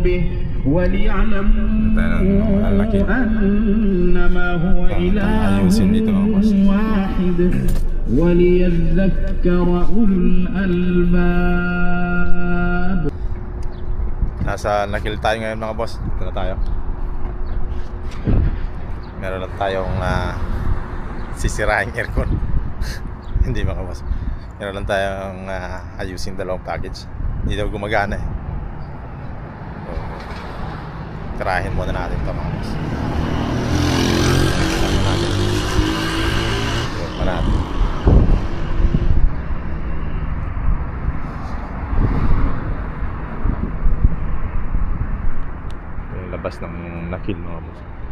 به وليعلموا Malaki. أنما هو إله Ayusin dito, boss. واحد وليذكر أولو الألباب Nasa nakil tayo ngayon mga boss. Dito na tayo. Meron lang tayong ah, sisiraing aircon. Hindi mga boss. Meron lang tayong ah, ayusin dalawang package. Hindi daw gumagana eh. So, tirahin muna natin ito mga boss. Tirahin natin. Labas ng nakil mga boss.